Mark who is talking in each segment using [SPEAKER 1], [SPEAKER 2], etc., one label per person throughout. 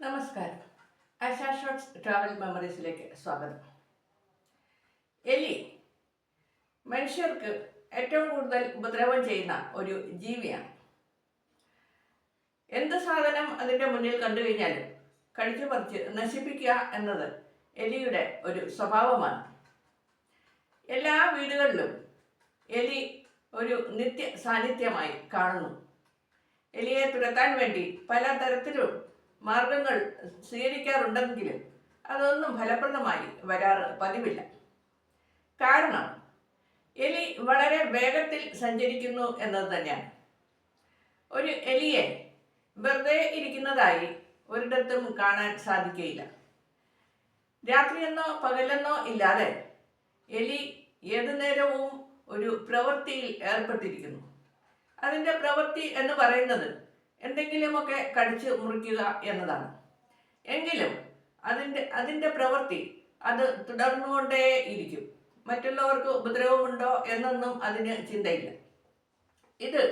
[SPEAKER 1] നമസ്കാരം. ASHA shots travel മെമ്മറീസിലേക്ക് സ്വാഗതം. എലി മനുഷ്യർക്ക് ഏറ്റവും കൂടുതൽ ഉപദ്രവം ചെയ്യുന്ന ഒരു ജീവിയാണ്. എന്ത് സാധനം അതിന്റെ മുന്നിൽ കണ്ടു കഴിഞ്ഞാലും കടിച്ചു പറിച്ച് നശിപ്പിക്കുക എന്നത് എലിയുടെ ഒരു സ്വഭാവമാണ്. എല്ലാ വീടുകളിലും എലി ഒരു നിത്യ സാന്നിധ്യമായി കാണുന്നു. എലിയെ തുരത്താൻ വേണ്ടി പല തരത്തിലും മാർഗങ്ങൾ സ്വീകരിക്കാറുണ്ടെങ്കിലും അതൊന്നും ഫലപ്രദമായി വരാറ് പതിവില്ല. കാരണം എലി വളരെ വേഗത്തിൽ സഞ്ചരിക്കുന്നു എന്നത് തന്നെയാണ്. ഒരു എലിയെ വെറുതെ ഇരിക്കുന്നതായി ഒരിടത്തും കാണാൻ സാധിക്കുകയില്ല. രാത്രിയെന്നോ പകലെന്നോ ഇല്ലാതെ എലി ഏതു നേരവും ഒരു പ്രവൃത്തിയിൽ ഏർപ്പെട്ടിരിക്കുന്നു. അതിന്റെ പ്രവൃത്തി എന്ന് പറയുന്നത് എന്തെങ്കിലുമൊക്കെ കടിച്ച് മുറിക്കുക എന്നതാണ്. എങ്കിലും അതിന്റെ അതിന്റെ പ്രവൃത്തി അത് തുടർന്നുകൊണ്ടേ ഇരിക്കും. മറ്റുള്ളവർക്ക് ഉപദ്രവമുണ്ടോ എന്നൊന്നും അതിന് ചിന്തയില്ല. ഇത്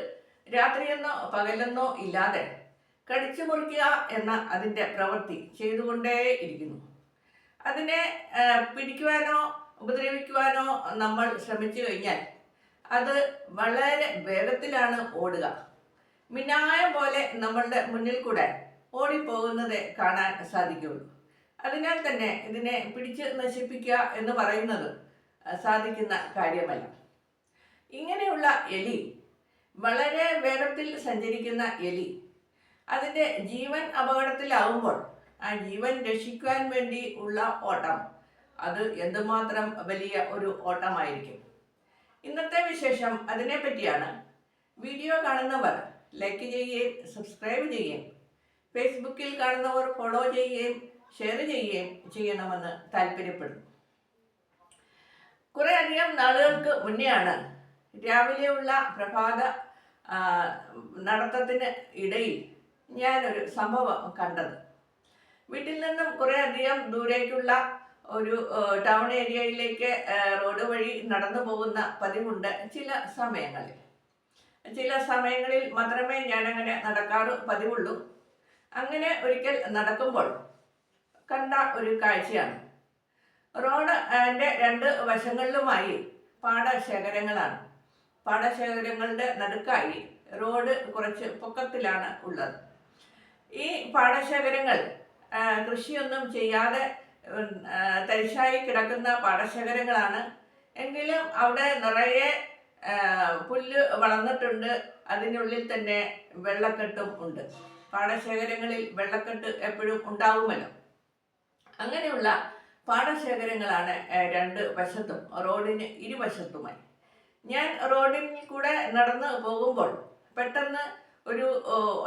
[SPEAKER 1] രാത്രിയെന്നോ പകലെന്നോ ഇല്ലാതെ കടിച്ചു മുറിക്കുക എന്ന അതിന്റെ പ്രവൃത്തി ചെയ്തുകൊണ്ടേ ഇരിക്കുന്നു. അതിനെ പിടിക്കുവാനോ ഉപദ്രവിക്കുവാനോ നമ്മൾ ശ്രമിച്ചു കഴിഞ്ഞാൽ അത് വളരെ വേഗത്തിലാണ് ഓടുക. മിന്നായം പോലെ നമ്മളുടെ മുന്നിൽ കൂടെ ഓടിപ്പോകുന്നത് കാണാൻ സാധിക്കുള്ളൂ. അതിനാൽ തന്നെ ഇതിനെ പിടിച്ച് നശിപ്പിക്കുക എന്ന് പറയുന്നത് സാധിക്കുന്ന കാര്യമല്ല. ഇങ്ങനെയുള്ള എലി വളരെ വേഗത്തിൽ സഞ്ചരിക്കുന്ന എലി അതിന്റെ ജീവൻ അപകടത്തിലാവുമ്പോൾ ആ ജീവൻ രക്ഷിക്കാൻ വേണ്ടി ഉള്ള ഓട്ടം അത് എന്തുമാത്രം വലിയ ഒരു ഓട്ടമായിരിക്കും. ഇന്നത്തെ വിശേഷം അതിനെപ്പറ്റിയാണ്. വീഡിയോ കാണുന്നവർ ലൈക്ക് ചെയ്യുകയും സബ്സ്ക്രൈബ് ചെയ്യുകയും ഫേസ്ബുക്കിൽ കാണുന്നവർ ഫോളോ ചെയ്യുകയും ഷെയർ ചെയ്യുകയും ചെയ്യണമെന്ന് താല്പര്യപ്പെടുന്നു. കുറേ അധികം നാളുകൾക്ക് മുന്നെയാണ് രാവിലെയുള്ള പ്രഭാത നടത്തത്തിന് ഇടയിൽ ഞാനൊരു സംഭവം കണ്ടത്. വീട്ടിൽ നിന്നും കുറേ അധികം ദൂരേക്കുള്ള ഒരു ടൗൺ ഏരിയയിലേക്ക് റോഡ് വഴി നടന്നു പോകുന്ന പതിവുണ്ട് ചില സമയങ്ങളിൽ. ചില സമയങ്ങളിൽ മാത്രമേ ഞാൻ അങ്ങനെ നടക്കാറ് പതിവുള്ളൂ. അങ്ങനെ ഒരിക്കൽ നടക്കുമ്പോൾ കണ്ട ഒരു കാഴ്ചയാണ്. റോഡ് എന്റെ രണ്ട് വശങ്ങളിലുമായി പാടശേഖരങ്ങളാണ്. പാടശേഖരങ്ങളുടെ നടുക്കായി റോഡ് കുറച്ച് പൊക്കത്തിലാണ് ഉള്ളത്. ഈ പാടശേഖരങ്ങൾ കൃഷിയൊന്നും ചെയ്യാതെ തരിശായി കിടക്കുന്ന പാടശേഖരങ്ങളാണ്. എങ്കിലും അവിടെ നിറയെ പുല്ല് വളർന്നിട്ടുണ്ട്. അതിനുള്ളിൽ തന്നെ വെള്ളക്കെട്ടും ഉണ്ട്. പാടശേഖരങ്ങളിൽ വെള്ളക്കെട്ട് എപ്പോഴും ഉണ്ടാവുമല്ലോ. അങ്ങനെയുള്ള പാടശേഖരങ്ങളാണ് രണ്ട് വശത്തും റോഡിന് ഇരുവശത്തുമായി. ഞാൻ റോഡിൽ കൂടെ നടന്ന് പോകുമ്പോൾ പെട്ടെന്ന് ഒരു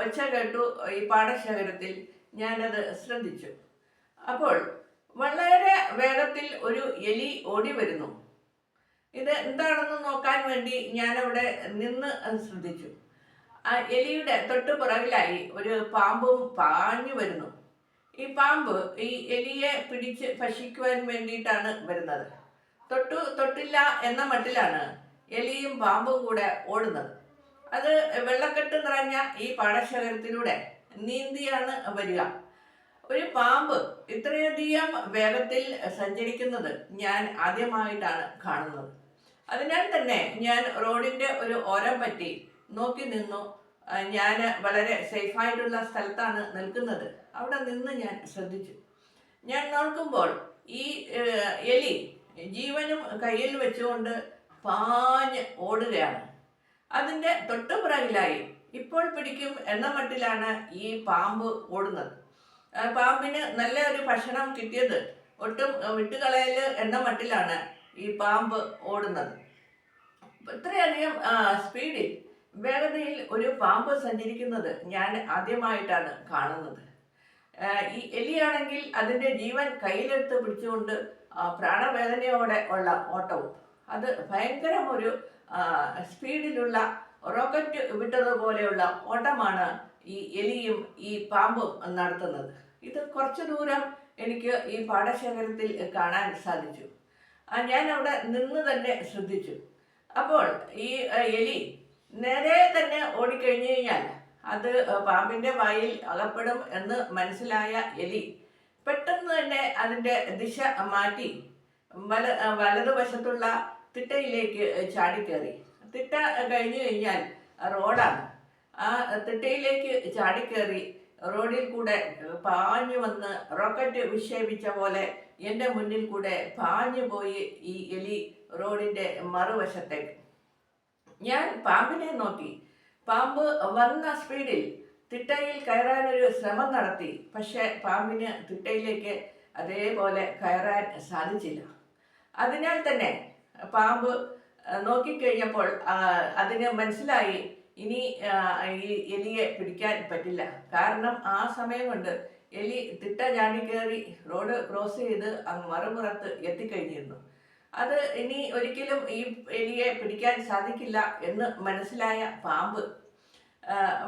[SPEAKER 1] ഒച്ച കേട്ടു. ഈ പാടശേഖരത്തിൽ ഞാനത് ശ്രദ്ധിച്ചു. അപ്പോൾ വളരെ വേഗത്തിൽ ഒരു എലി ഓടി വരുന്നു. ഇത് എന്താണെന്ന് നോക്കാൻ വേണ്ടി ഞാനവിടെ നിന്ന് ശ്രദ്ധിച്ചു. ആ എലിയുടെ തൊട്ട് പുറകിലായി ഒരു പാമ്പും പാഞ്ഞു വരുന്നു. ഈ പാമ്പ് ഈ എലിയെ പിടിച്ച് ഭക്ഷിക്കുവാൻ വേണ്ടിയിട്ടാണ് വരുന്നത്. തൊട്ടു തൊട്ടില്ല എന്ന മട്ടിലാണ് എലിയും പാമ്പും കൂടെ ഓടുന്നത്. അത് വെള്ളക്കെട്ട് നിറഞ്ഞ ഈ പാടശേഖരത്തിലൂടെ നീന്തിയാണ് വരിക. ഒരു പാമ്പ് ഇത്രയധികം വേഗത്തിൽ സഞ്ചരിക്കുന്നത് ഞാൻ ആദ്യമായിട്ടാണ് കാണുന്നത്. അതിനാൽ തന്നെ ഞാൻ റോഡിന്റെ ഒരു ഓരം പറ്റി നോക്കി നിന്നു. ഞാൻ വളരെ സേഫായിട്ടുള്ള സ്ഥലത്താണ് നിൽക്കുന്നത്. അവിടെ നിന്ന് ഞാൻ ശ്രദ്ധിച്ചു. ഞാൻ നോക്കുമ്പോൾ ഈ എലി ജീവനും കയ്യിൽ വെച്ചുകൊണ്ട് പാഞ്ഞ് ഓടുകയാണ്. അതിന്റെ തൊട്ടുപുറകിലായി ഇപ്പോൾ പിടിക്കും എന്ന മട്ടിലാണ് ഈ പാമ്പ് ഓടുന്നത്. പാമ്പിന് നല്ല ഒരു ഭക്ഷണം കിട്ടിയത് ഒട്ടും വിട്ടുകളയൽ എന്ന മട്ടിലാണ് ഈ പാമ്പ് ഓടുന്നത്. ഇത്രയധികം സ്പീഡിൽ വേഗതയിൽ ഒരു പാമ്പ് സഞ്ചരിക്കുന്നത് ഞാൻ ആദ്യമായിട്ടാണ് കാണുന്നത്. ഈ എലിയാണെങ്കിൽ അതിന്റെ ജീവൻ കയ്യിലെടുത്ത് പിടിച്ചുകൊണ്ട് പ്രാണവേദനയോടെ ഉള്ള ഓട്ടവും. അത് ഭയങ്കരം ഒരു സ്പീഡിലുള്ള റോക്കറ്റ് വിട്ടതുപോലെയുള്ള ഓട്ടമാണ് ഈ എലിയും ഈ പാമ്പും നടത്തുന്നത്. ഇത് കുറച്ചു ദൂരം എനിക്ക് ഈ പാടശേഖരത്തിൽ കാണാൻ സാധിച്ചു. ഞാൻ അവിടെ നിന്ന് തന്നെ ശ്രദ്ധിച്ചു. അപ്പോൾ ഈ എലി നേരെ തന്നെ ഓടിക്കഴിഞ്ഞു കഴിഞ്ഞാൽ അത് പാമ്പിന്റെ വായിൽ അകപ്പെടും എന്ന് മനസ്സിലായ എലി പെട്ടെന്ന് തന്നെ അതിന്റെ ദിശ മാറ്റി വല വലതുവശത്തുള്ള തിട്ടയിലേക്ക് ചാടിക്കേറി. തിട്ട കഴിഞ്ഞു കഴിഞ്ഞാൽ റോഡാണ്. ആ തിട്ടയിലേക്ക് ചാടിക്കേറി റോഡിൽ കൂടെ പാഞ്ഞു വന്ന് റോക്കറ്റ് വിക്ഷേപിച്ച പോലെ എന്റെ മുന്നിൽ കൂടെ പാഞ്ഞു പോയി ഈ എലി റോഡിന്റെ മറുവശത്തേക്ക് ഞാൻ പാമ്പിനെ നോക്കി. പാമ്പ് വന്ന സ്പീഡിൽ തിട്ടയിൽ കയറാനൊരു ശ്രമം നടത്തി. പക്ഷെ പാമ്പിന് തിട്ടയിലേക്ക് അതേപോലെ കയറാൻ സാധിച്ചില്ല. അതിനാൽ തന്നെ പാമ്പ് നോക്കിക്കഴിഞ്ഞപ്പോൾ അതിന് മനസ്സിലായി ഇനി ഈ എലിയെ പിടിക്കാൻ പറ്റില്ല. കാരണം ആ സമയം കൊണ്ട് എലി തിട്ട ചാടി കയറി റോഡ് ക്രോസ് ചെയ്ത് അങ്ങ് മറുപുറത്ത് എത്തിക്കഴിഞ്ഞിരുന്നു. അത് ഇനി ഒരിക്കലും ഈ എലിയെ പിടിക്കാൻ സാധിക്കില്ല എന്ന് മനസ്സിലായ പാമ്പ്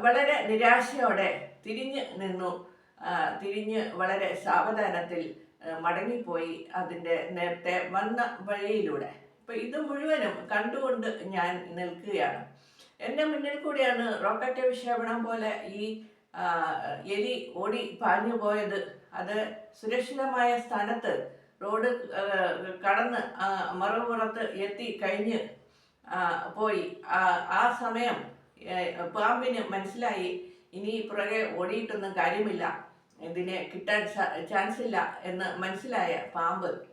[SPEAKER 1] വളരെ നിരാശയോടെ തിരിഞ്ഞ് നിന്നു. തിരിഞ്ഞ് വളരെ സാവധാനത്തിൽ മടങ്ങിപ്പോയി അതിന്റെ നേരത്തെ വന്ന വഴിയിലൂടെ. ഇപ്പൊ ഇത് മുഴുവനും കണ്ടുകൊണ്ട് ഞാൻ നിൽക്കുകയാണ്. എന്റെ മുന്നിൽ കൂടിയാണ് റോക്കറ്റ് വിക്ഷേപണം പോലെ ഈ എലി ഓടി പാഞ്ഞു പോയത് അത് സുരക്ഷിതമായ സ്ഥാനത്ത് റോഡ് കടന്ന് മറുപുറത്ത് എത്തി കഴിഞ്ഞ് പോയി. ആ, സമയം പാമ്പിന് മനസ്സിലായി ഇനി പുറകെ ഓടിയിട്ടൊന്നും കാര്യമില്ല. ഇതിനെ കിട്ടാൻ ചാൻസ് ഇല്ല എന്ന് മനസ്സിലായ പാമ്പ്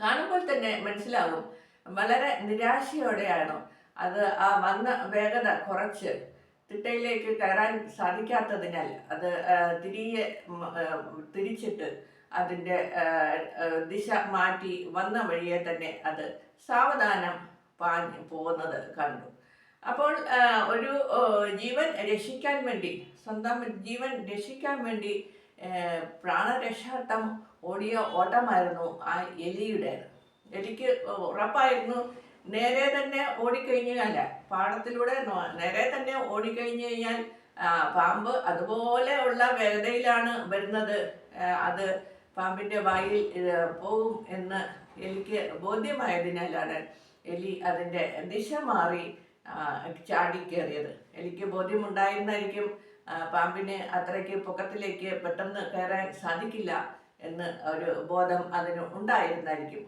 [SPEAKER 1] കാണുമ്പോൾ തന്നെ മനസ്സിലാകും. വളരെ നിരാശയോടെയാണ് അത് ആ വന്ന വേഗത കുറച്ച്. തിട്ടയിലേക്ക് കയറാൻ സാധിക്കാത്തതിനാൽ അത് തിരികെ തിരിച്ചിട്ട് അതിന്റെ ദിശ മാറ്റി വന്ന വഴിയെ തന്നെ അത് സാവധാനം പാഞ്ഞ് പോകുന്നത് കണ്ടു. അപ്പോൾ ഒരു ജീവൻ രക്ഷിക്കാൻ വേണ്ടി സ്വന്തം ജീവൻ രക്ഷിക്കാൻ വേണ്ടി പ്രാണരക്ഷാർത്ഥം ഓടിയ ഓട്ടമായിരുന്നു ആ എലിയുടെ എലിക്ക് ഉറപ്പായിരുന്നു നേരെ തന്നെ ഓടിക്കഴിഞ്ഞാൽ പാടത്തിലൂടെ നേരെ തന്നെ ഓടിക്കഴിഞ്ഞു കഴിഞ്ഞാൽ പാമ്പ് അതുപോലെ ഉള്ള വേഗതയിലാണ് വരുന്നത് അത് പാമ്പിന്റെ വായിൽ പോവും എന്ന് എലിക്ക് ബോധ്യമായതിനാലാണ് എലി അതിന്റെ ദിശ മാറി ചാടി ചാടിക്കേറിയത് എലിക്ക് ബോധ്യമുണ്ടായിരുന്നായിരിക്കും പാമ്പിന് അത്രയ്ക്ക് പൊക്കത്തിലേക്ക് പെട്ടെന്ന് കയറാൻ സാധിക്കില്ല എന്ന് ഒരു ബോധം അതിന് ഉണ്ടായിരുന്നായിരിക്കും.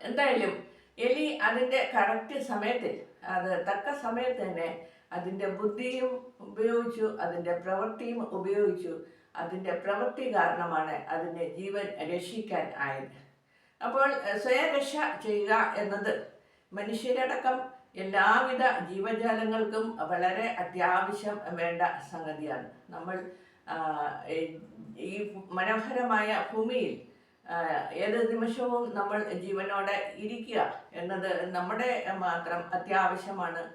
[SPEAKER 1] എന്തായാലും എലി അതിന്റെ കറക്റ്റ് സമയത്തിൽ അത് തക്ക സമയത്ത് തന്നെ അതിന്റെ ബുദ്ധിയും ഉപയോഗിച്ചു അതിന്റെ പ്രവൃത്തിയും ഉപയോഗിച്ചു അതിന്റെ പ്രവൃത്തി കാരണമാണ് അതിന്റെ ജീവൻ രക്ഷിക്കാൻ ആയത്. അപ്പോൾ സ്വയരക്ഷ സ്വയം രക്ഷ ചെയ്യുക എന്നത് മനുഷ്യരടക്കം എല്ലാവിധ ജീവജാലങ്ങൾക്കും വളരെ അത്യാവശ്യം വേണ്ട സംഗതിയാണ്. നമ്മൾ ഈ- മനോഹരമായ ഭൂമിയിൽ ഏത് നിമിഷവും നമ്മൾ ജീവനോടെ ഇരിക്കുക എന്നത് നമ്മുടെ മാത്രം അത്യാവശ്യമാണ്.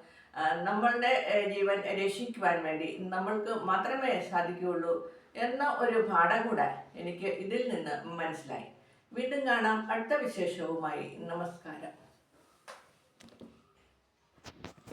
[SPEAKER 1] നമ്മളുടെ ജീവൻ രക്ഷിക്കുവാൻ വേണ്ടി നമ്മൾക്ക് മാത്രമേ സാധിക്കുകയുള്ളൂ. എന്ന ഒരു പാഠം കൂടെ എനിക്ക് ഇതിൽ നിന്ന് മനസ്സിലായി. വീണ്ടും കാണാം അടുത്ത വിശേഷവുമായി. നമസ്കാരം.